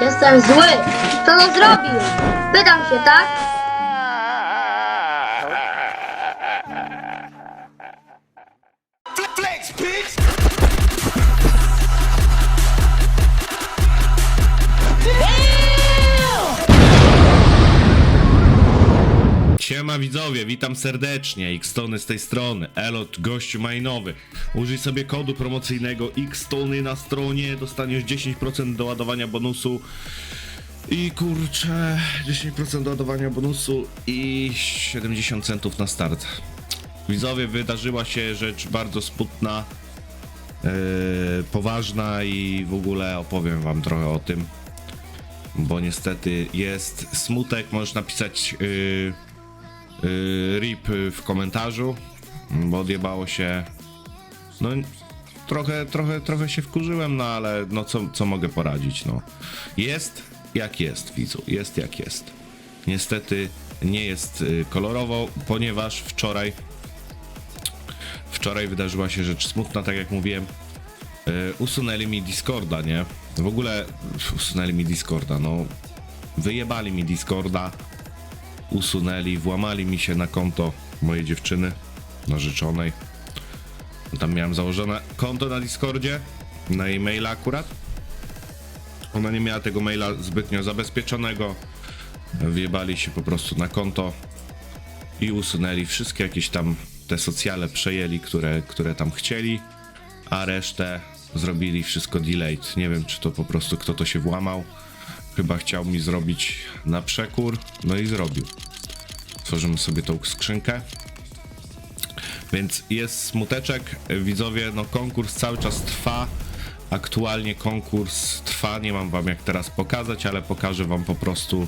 Jestem zły. Kto to zrobił? Pytam się, tak? Flex, bitch. Siema widzowie, witam serdecznie, Xtony z tej strony, Elot, gościu majnowy. Użyj sobie kodu promocyjnego Xtony na stronie, dostaniesz 10% do ładowania bonusu i kurczę, 10% do ładowania bonusu i 70 centów na start. Widzowie, wydarzyła się rzecz bardzo smutna, yy, poważna i w ogóle opowiem wam trochę o tym. Bo niestety jest smutek, możesz napisać yy, RIP w komentarzu, bo odjebało się. No, trochę, trochę, trochę się wkurzyłem, no ale no co, co mogę poradzić, no. Jest jak jest, widzu, jest jak jest. Niestety nie jest y, kolorowo, ponieważ wczoraj wczoraj wydarzyła się rzecz smutna, tak jak mówiłem. Y, usunęli mi Discorda, nie? W ogóle usunęli mi Discorda, no. Wyjebali mi Discorda usunęli, włamali mi się na konto mojej dziewczyny, narzeczonej. Tam miałem założone konto na Discordzie, na jej maila akurat. Ona nie miała tego maila zbytnio zabezpieczonego. Wyjebali się po prostu na konto i usunęli wszystkie jakieś tam te socjale przejęli, które, które tam chcieli, a resztę zrobili wszystko delayed. Nie wiem, czy to po prostu kto to się włamał. Chyba chciał mi zrobić na przekór, no i zrobił. Tworzymy sobie tą skrzynkę. Więc jest smuteczek, widzowie, no konkurs cały czas trwa. Aktualnie konkurs trwa, nie mam wam jak teraz pokazać, ale pokażę wam po prostu e,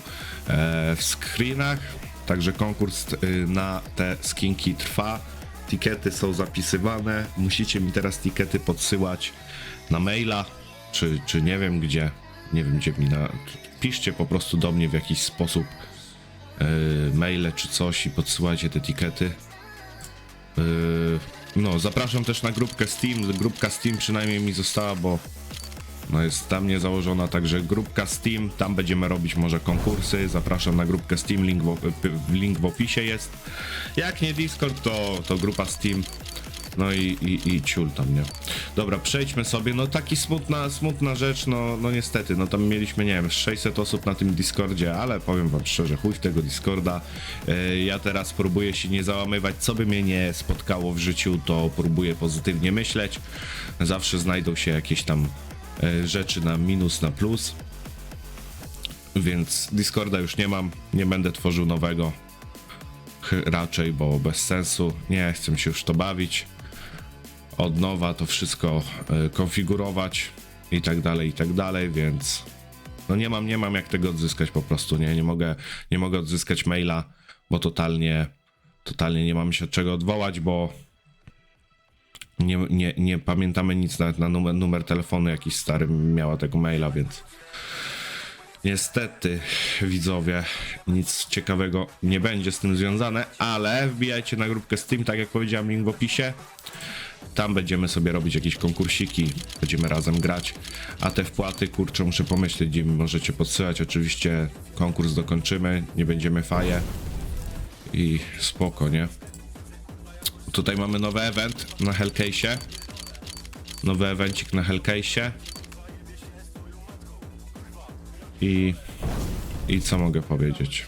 w screenach. Także konkurs e, na te skinki trwa. Tikety są zapisywane. Musicie mi teraz tikety podsyłać na maila, czy, czy nie wiem gdzie. Nie wiem gdzie mi na. Piszcie po prostu do mnie w jakiś sposób e, maile czy coś i podsyłajcie te tikety. Yy, no, zapraszam też na grupkę Steam. Grupka Steam przynajmniej mi została, bo no jest tam nie założona, także grupka Steam, tam będziemy robić może konkursy. Zapraszam na grupkę Steam, link w, link w opisie jest. Jak nie Discord, to, to grupa Steam. No i, i, i ciul tam, nie? Dobra, przejdźmy sobie. No taki smutna, smutna rzecz, no, no niestety, no tam mieliśmy, nie wiem, 600 osób na tym Discordzie, ale powiem wam szczerze, chuj w tego Discorda. E, ja teraz próbuję się nie załamywać, co by mnie nie spotkało w życiu, to próbuję pozytywnie myśleć. Zawsze znajdą się jakieś tam e, rzeczy na minus, na plus. Więc Discorda już nie mam, nie będę tworzył nowego. Raczej, bo bez sensu. Nie chcę się już to bawić od nowa to wszystko y, konfigurować i tak dalej, i tak dalej, więc no nie mam, nie mam jak tego odzyskać po prostu, nie, nie mogę, nie mogę odzyskać maila, bo totalnie, totalnie nie mamy się od czego odwołać, bo nie, nie, nie pamiętamy nic nawet na numer, numer telefonu jakiś stary miała tego maila, więc niestety widzowie nic ciekawego nie będzie z tym związane, ale wbijajcie na grupkę Steam, tak jak powiedziałem, link w opisie. Tam będziemy sobie robić jakieś konkursiki, będziemy razem grać. A te wpłaty, kurczę, muszę pomyśleć, gdzie mi możecie podsyłać. Oczywiście konkurs dokończymy, nie będziemy faje. I spoko, nie? Tutaj mamy nowy event na Hellcase'ie. Nowy evencik na Hellcase'ie. I... I co mogę powiedzieć?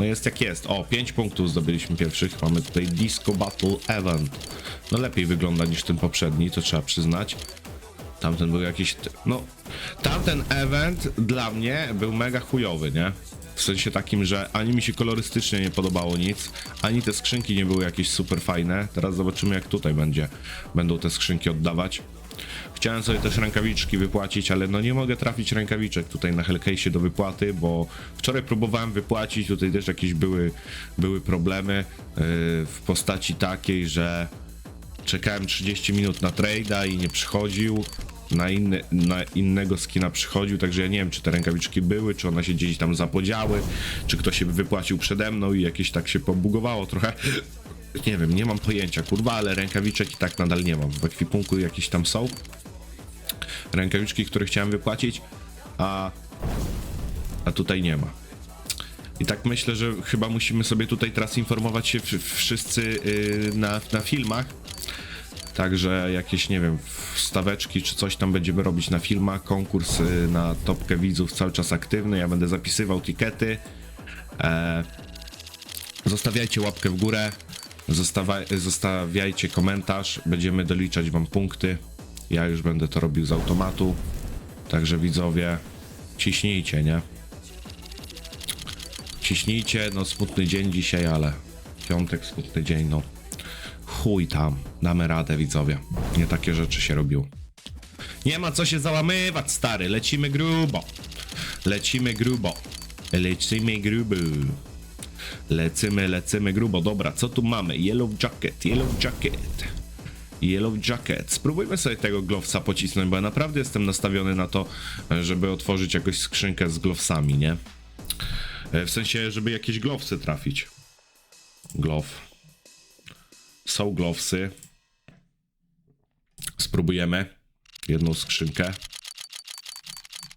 No jest jak jest. O, 5 punktów zdobyliśmy pierwszych. Mamy tutaj Disco Battle Event. No lepiej wygląda niż ten poprzedni, to trzeba przyznać. Tamten był jakiś. No, tamten event dla mnie był mega chujowy, nie? W sensie takim, że ani mi się kolorystycznie nie podobało nic, ani te skrzynki nie były jakieś super fajne. Teraz zobaczymy, jak tutaj będzie, będą te skrzynki oddawać. Chciałem sobie też rękawiczki wypłacić, ale no nie mogę trafić rękawiczek tutaj na Hellcase do wypłaty, bo wczoraj próbowałem wypłacić, tutaj też jakieś były, były problemy yy, w postaci takiej, że czekałem 30 minut na trade'a i nie przychodził. Na, inny, na innego skina przychodził, także ja nie wiem, czy te rękawiczki były, czy one się gdzieś tam zapodziały, czy ktoś się wypłacił przede mną i jakieś tak się pobugowało trochę. Nie wiem, nie mam pojęcia, kurwa, ale rękawiczek i tak nadal nie mam. W ekwipunku jakieś tam są rękawiczki, które chciałem wypłacić, a A tutaj nie ma. I tak myślę, że chyba musimy sobie tutaj teraz informować się wszyscy yy, na, na filmach. Także jakieś, nie wiem, staweczki czy coś tam będziemy robić na filmach. Konkurs yy, na topkę widzów cały czas aktywny. Ja będę zapisywał tikety. E, Zostawiajcie łapkę w górę, zostawiajcie komentarz, będziemy doliczać wam punkty. Ja już będę to robił z automatu. Także widzowie, ciśnijcie, nie? Ciśnijcie, no smutny dzień dzisiaj, ale piątek, smutny dzień, no. Chuj tam, damy radę, widzowie. Nie takie rzeczy się robiło. Nie ma co się załamywać, stary, lecimy grubo. Lecimy grubo. Lecimy grubo. Lecymy, lecymy grubo. Dobra, co tu mamy? Yellow jacket, yellow jacket. Yellow jacket. Spróbujmy sobie tego glowsa pocisnąć, bo ja naprawdę jestem nastawiony na to, żeby otworzyć jakąś skrzynkę z glowsami, nie? E, W sensie, żeby jakieś glowsy trafić. Glove. Są glowsy. Spróbujemy. Jedną skrzynkę.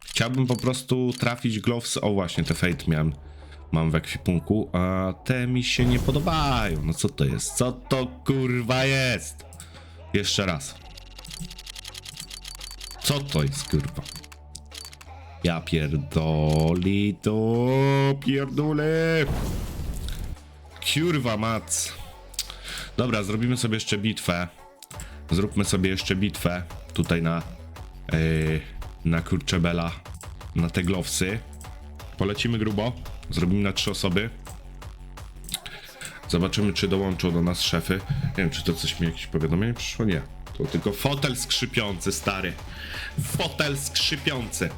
Chciałbym po prostu trafić gloves. O właśnie, te fate miałem. Mam w ekwipunku, a te mi się nie podobają. No co to jest? Co to kurwa jest? Jeszcze raz. Co to jest kurwa? Ja pierdoli to pierdolę. Kurwa mac. Dobra, zrobimy sobie jeszcze bitwę. Zróbmy sobie jeszcze bitwę tutaj na yy, na kurczebela, na te glowsy. Polecimy grubo. Zrobimy na trzy osoby. Zobaczymy, czy dołączą do nas szefy. Nie wiem, czy to coś mi jakieś powiadomienie przyszło? Nie. To tylko fotel skrzypiący, stary. Fotel skrzypiący.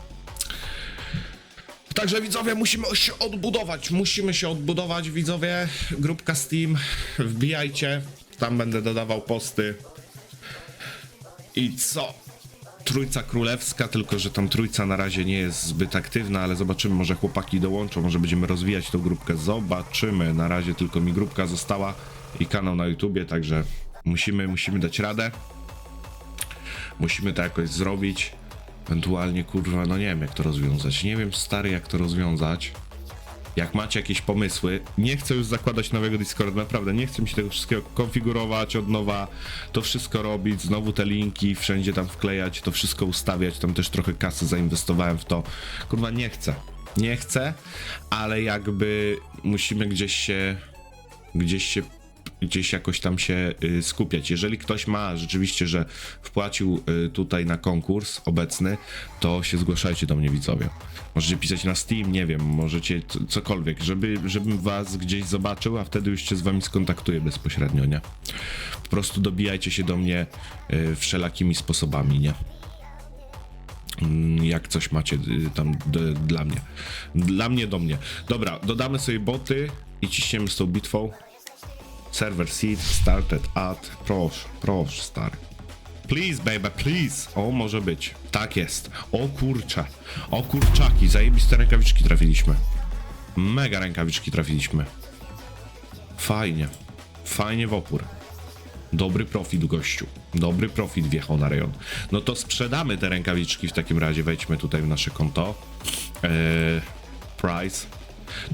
Także widzowie, musimy się odbudować. Musimy się odbudować, widzowie. Grupka Steam, wbijajcie. Tam będę dodawał posty. I co? Trójca królewska, tylko że tam trójca na razie nie jest zbyt aktywna, ale zobaczymy, może chłopaki dołączą, może będziemy rozwijać tą grupkę. Zobaczymy. Na razie tylko mi grupka została i kanał na YouTubie, także musimy, musimy dać radę. Musimy to jakoś zrobić. Ewentualnie, kurwa, no nie wiem jak to rozwiązać. Nie wiem, stary, jak to rozwiązać. Jak macie jakieś pomysły, nie chcę już zakładać nowego Discorda, naprawdę nie chcę mi się tego wszystkiego konfigurować od nowa, to wszystko robić, znowu te linki wszędzie tam wklejać, to wszystko ustawiać, tam też trochę kasy zainwestowałem w to. Kurwa, nie chcę. Nie chcę, ale jakby musimy gdzieś się, gdzieś się gdzieś jakoś tam się y, skupiać. Jeżeli ktoś ma rzeczywiście, że wpłacił y, tutaj na konkurs obecny, to się zgłaszajcie do mnie widzowie. Możecie pisać na Steam, nie wiem, możecie cokolwiek, żeby, żebym was gdzieś zobaczył, a wtedy już się z wami skontaktuję bezpośrednio, nie? Po prostu dobijajcie się do mnie y, wszelakimi sposobami, nie? Mm, jak coś macie tam dla mnie. Dla mnie, do mnie. Dobra, dodamy sobie boty i ciśniemy z tą bitwą. Server seed started at. Proszę, proszę, stary. Please, baby, please. O, może być. Tak jest. O kurcze. O kurczaki. Zajebiste rękawiczki trafiliśmy. Mega rękawiczki trafiliśmy. Fajnie. Fajnie w opór. Dobry profit, gościu. Dobry profit wjechał na rejon. No to sprzedamy te rękawiczki w takim razie. Wejdźmy tutaj w nasze konto. Eee, price.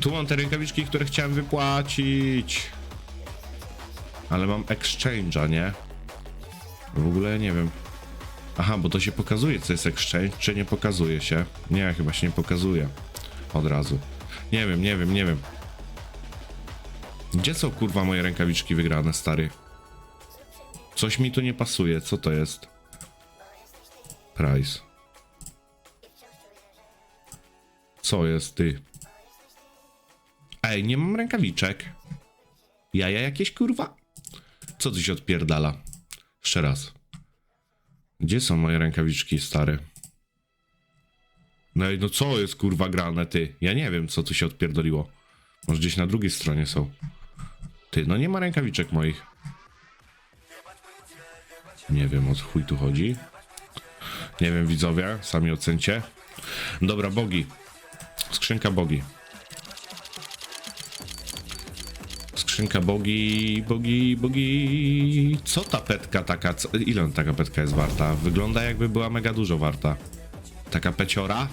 Tu mam te rękawiczki, które chciałem wypłacić. Ale mam exchange'a, nie? W ogóle nie wiem. Aha, bo to się pokazuje, co jest exchange, czy nie pokazuje się? Nie, chyba się nie pokazuje. Od razu. Nie wiem, nie wiem, nie wiem. Gdzie są kurwa moje rękawiczki wygrane, stary? Coś mi tu nie pasuje, co to jest? Price. Co jest, ty? Ej, nie mam rękawiczek. Jaja jakieś, kurwa? Co tu się odpierdala? Jeszcze raz. Gdzie są moje rękawiczki, stary? No i no co jest, kurwa, grane, ty? Ja nie wiem, co tu się odpierdoliło. Może gdzieś na drugiej stronie są. Ty, no nie ma rękawiczek moich. Nie wiem, o chuj tu chodzi. Nie wiem, widzowie, sami ocencie. Dobra, bogi. Skrzynka bogi. Skrzynka bogi, bogi, bogi. Co ta petka taka? Co, ile taka petka jest warta? Wygląda jakby była mega dużo warta. Taka peciora?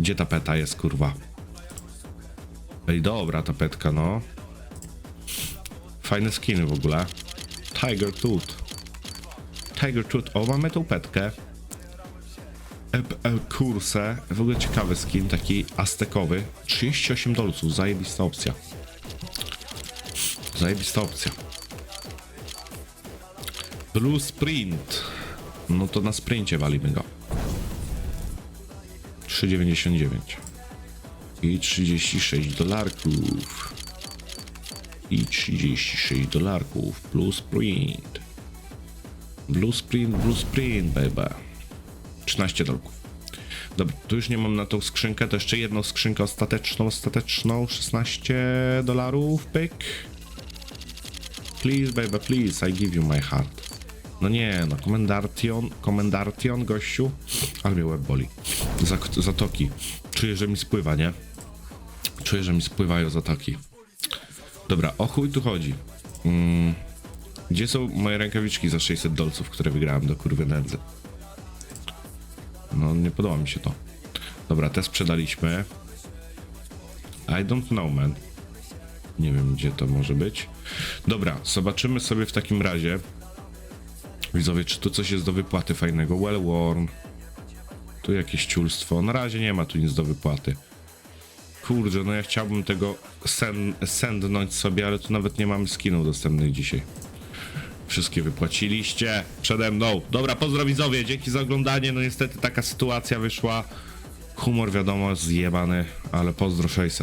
Gdzie ta peta jest, kurwa? Ej, dobra ta petka, no. Fajne skiny w ogóle. Tiger Tooth. Tiger Tooth. O, mamy tą petkę. E, kursę. W ogóle ciekawy skin, taki aztekowy. 38 dolców, zajebista opcja. Zajebista opcja. Blue Sprint. No to na sprincie walimy go. 3,99. I 36 dolarków. I 36 dolarków. Blue Sprint. Blue Sprint, Blue Sprint, baby. 13 dolków. Dobra, tu już nie mam na tą skrzynkę, to jeszcze jedną skrzynkę ostateczną, ostateczną, 16 dolarów, pyk. Please, baby, please, I give you my heart. No nie, no, komendation, komendation, gościu, ale mnie łeb boli. Zatoki. Czuję, że mi spływa, nie? Czuję, że mi spływają zatoki. Dobra, o chuj tu chodzi. Mm, gdzie są moje rękawiczki za 600 dolców, które wygrałem do kurwy nędzy? No, nie podoba mi się to. Dobra, te sprzedaliśmy. I don't know, man. Nie wiem, gdzie to może być. Dobra, zobaczymy sobie w takim razie. Widzowie, czy tu coś jest do wypłaty fajnego? Well worn. Tu jakieś ciulstwo. Na razie nie ma tu nic do wypłaty. Kurde, no ja chciałbym tego sen, sendnąć sobie, ale tu nawet nie mamy skinów dostępnych dzisiaj. Wszystkie wypłaciliście przede mną. Dobra, pozdro widzowie, dzięki za oglądanie. No niestety taka sytuacja wyszła. Humor wiadomo, zjebany, ale pozdro 600.